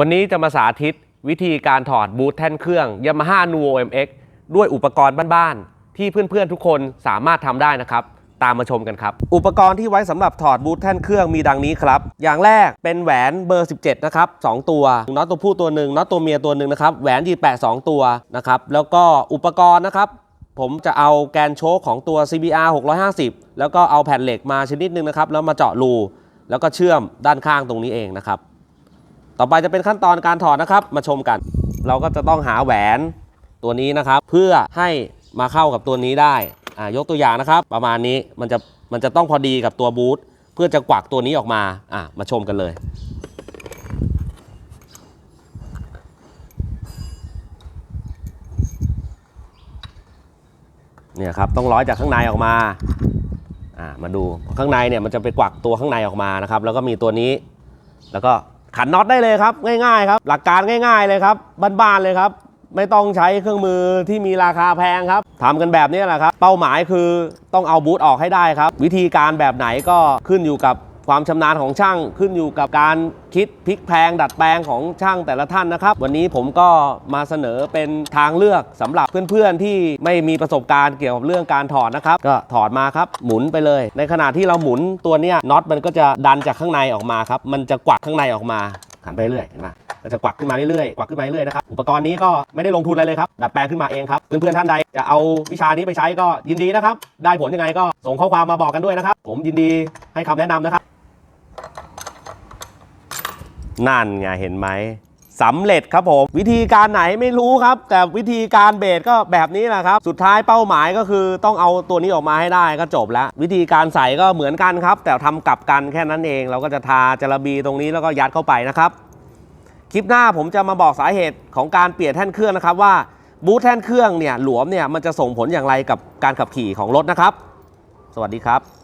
วันนี้จะมาสาธิตวิธีการถอดบูทแท่นเครื่อง Yamaha Nuo MX ด้วยอุปกรณ์บ้านๆ ที่เพื่อนๆทุกคนสามารถทำได้นะครับ ตามมาชมกันครับ อุปกรณ์ที่ไว้สำหรับถอดบูทแท่นเครื่องมีดังนี้ครับ อย่างแรกเป็นแหวนเบอร์ 17 นะครับ 2 ตัวน็อตตัวผู้ตัวหนึ่งน็อตตัวเมียตัวหนึ่งนะครับ แหวนยีแปะ2ตัวนะครับ แล้วก็อุปกรณ์นะครับผมจะเอาแกนโชคของตัว CBR 650 แล้วก็เอาแผ่นเหล็กมาชนิดหนึงนะครับ แล้วมาเจาะรู แล้วก็เชื่อมด้านข้างตรงนี้เองนะครับ ต่อไปจะเป็นขั้นตอนการถอดนะครับ มาชมกัน เราก็จะต้องหาแหวนตัวนี้นะครับ เพื่อให้มาเข้ากับตัวนี้ได้อ่ายกตัวอย่างนะครับ ประมาณนี้มันจะมันจะต้องพอดีกับตัวบูทเพื่อจะกวักตัวนี้ออกมาอะมาชมกันเลยเนี่ยครับต้องร้อยจากข้างในออกมาอ่ามาดูข้างในเนี่ยมันจะไปกวักตัวข้างในออกมานะครับ แล้วก็มีตัวนี้ แล้วก็ ขันน็อตได้เลยครับ ง่ายๆครับ หลักการง่าย ๆเลยครับบ้านๆเลยครับ ไม่ต้องใช้เครื่องมือที่มีราคาแพงครับทำกันแบบนี้แหละครับ เป้าหมายคือต้องเอาบูทออกให้ได้ครับ วิธีการแบบไหนก็ขึ้นอยู่กับ ความชำนาญของช่างขึ้นอยู่กับการคิดพลิกแพลงดัดแปลงของช่างแต่ละท่านนะครับ วันนี้ผมก็มาเสนอเป็นทางเลือกสำหรับเพื่อนๆ ที่ไม่มีประสบการณ์เกี่ยวกับเรื่องการถอดนะครับ ก็ถอดมาครับหมุนไปเลย ในขณะที่เราหมุนตัวเนี้ยน็อตมันก็จะดันจากข้างในออกมาครับมันจะกวักข้างในออกมาหันไปเรื่อยเห็นไหมก็จะกวักขึ้นมาเรื่อยๆ กวักขึ้นมาเรื่อยๆ นะครับ อุปกรณ์นี้ก็ไม่ได้ลงทุนอะไรเลยครับ ดัดแปลงขึ้นมาเองครับ เพื่อนๆ ท่านใดจะเอาวิชานี้ไปใช้ก็ยินดีนะครับ ได้ผลยังไงก็ส่งข้อความมาบอกกันด้วยนะครับ ผมยินดีให้คำแนะนำนะครับ นั่นไงเห็นไหมสำเร็จครับผม วิธีการไหนไม่รู้ครับ แต่วิธีการเบสก็แบบนี้แหละครับ สุดท้ายเป้าหมายก็คือต้องเอาตัวนี้ออกมาให้ได้ก็จบแล้ว วิธีการใส่ก็เหมือนกันครับ แต่ทำกลับกันแค่นั้นเอง เราก็จะทาจระบีตรงนี้แล้วก็ยัดเข้าไปนะครับ คลิปหน้าผมจะมาบอกสาเหตุของการเปลี่ยนแท่นเครื่องนะครับว่าบูทแท่นเครื่องเนี่ยหลวมเนี่ยมันจะส่งผลอย่างไรกับการขับขี่ของรถนะครับ สวัสดีครับ